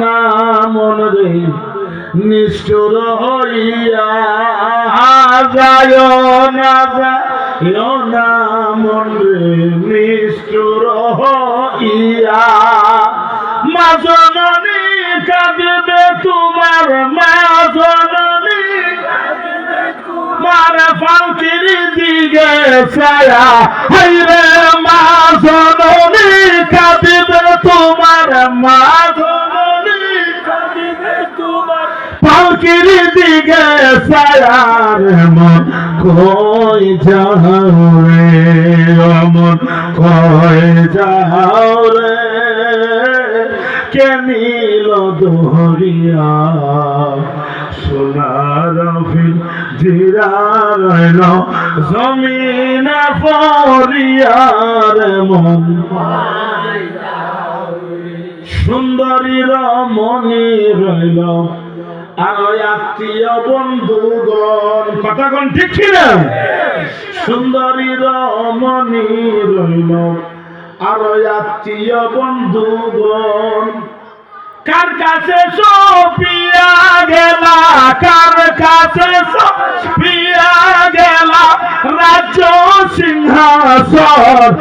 না মন রে নিষ্ঠুর হইয়া যায় না যায় না নিষ্ঠুর হইয়া। মা কাঁদবে তোমার মা মার ফালকির দিকে ছায়া। হাইরে মা জননী কাঁদিবে তোমার মা ফালকির দিকে ছায়ার মন কই যাও রে? মন কই যাও রে? কে নীল দহরিয়া? সোনার ফিল রইল, জমিন পরিয়ার মন সুন্দরী রমণী রইল আর আত্মীয় বন্ধুগণ। কথাগণ ঠিক ছিল সুন্দরী রমণী রইল। আর আত্মীয় বন্ধুগণ। কার কাছে সোপিয়া গেলা? কার কাছে সোপিয়া গেলা? রাজ্য সিংহাসন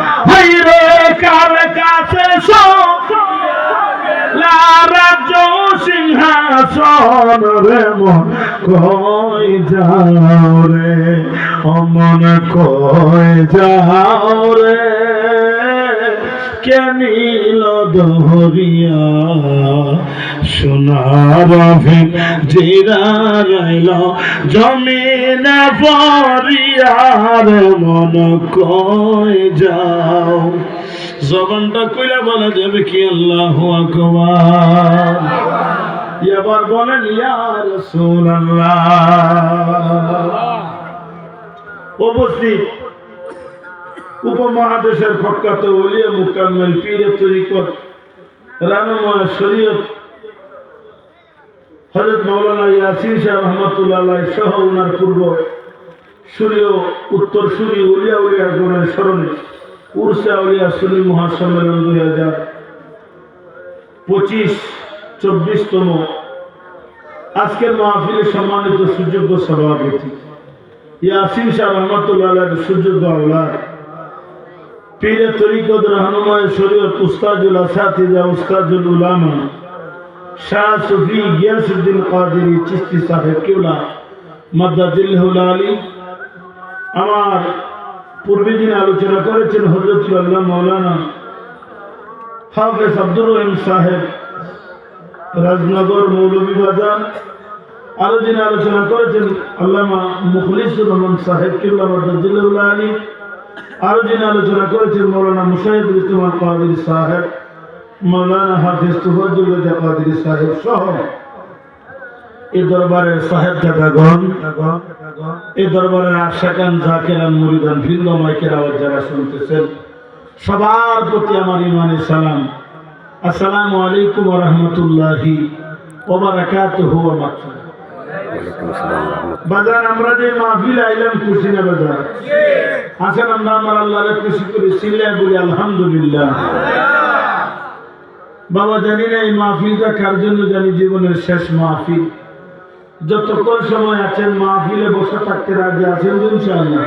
কই যাও রে? অমন কই যাও রে? কে নীল দহরিয়া? সোনার জিরা রইল জমিন পরিয়ার মন কই যাও? জবানটা কইলা বলা যাবে কি আল্লাহ আকবার? এবার বলেন, ইয়া রাসূলুল্লাহ। উপস্থিত। উপমহাদেশের প্রখ্যাত মুকাম্মেল পীরে রানুময় শরীয়ত হজরত মৌলানা ইয়াসিন সহ উনার পূর্ব সূর্য উত্তর সূর্য উলিয়া উলিয়া গণের স্মরণে উর্সা উলিয়া সুনী মহাসম্মেলন দুই হাজার পঁচিশ চব্বিশতম আজকের মাহফিলের সম্মানিত সুযোগ্য সভাপতি ইয়াসিন শাহ রহমতুল্লাহ সুযোগ্য আল্লাহ পীরে তরিকত রহনুমায় শরীয়ত উস্তাজুল আসাতিজা উস্তাজুল উলামা শাহ সুফি গিয়াসুদ্দিন কাদেরি চিস্তি সাহেব কিউলা মাদ্দাজিল্লাহুল আলী আমার পূর্বে যিনি আলোচনা করেছেন হজরত আল্লাহ মৌলানা হাফেজ আব্দুর রহিম সাহেব রাজনগর মৌলভী বাজার। আরও যিনি আলোচনা করেছেন আল্লামা মুখলিসুর রহমান সাহেব মাদ্দাজিল্লাহুল আলী। আরও যিনি আলোচনা করেছেন মৌলানা মুশাহিদুল ইসলাম কাদির সাহেব মৌলানা হাফিজ তুফাজুল কাদির সাহেব সহ। এই দরবারের সাহেব দাদাগণ এই দরবারের আশাকান জাকেরান মুরিদান ভিন্ন মাইকের আওয়াজ যারা শুনতেছেন, সবার প্রতি আমার ইমানে সালাম। আসসালামু আলাইকুম রহমতুল্লাহি বাজার আমরা যে মাহফিল আইলাম বাজার? আসেন আমরা আমার আল্লাহরে খুশি করি বলি আলহামদুলিল্লাহ। বাবা জানি না এই মাহফিলটা কার জন্য জানি জীবনের শেষ মাহফিল। যতক্ষণ সময় আছেন মাহফিলে বসে থাকতে রাজি আছেন ইনশাআল্লাহ।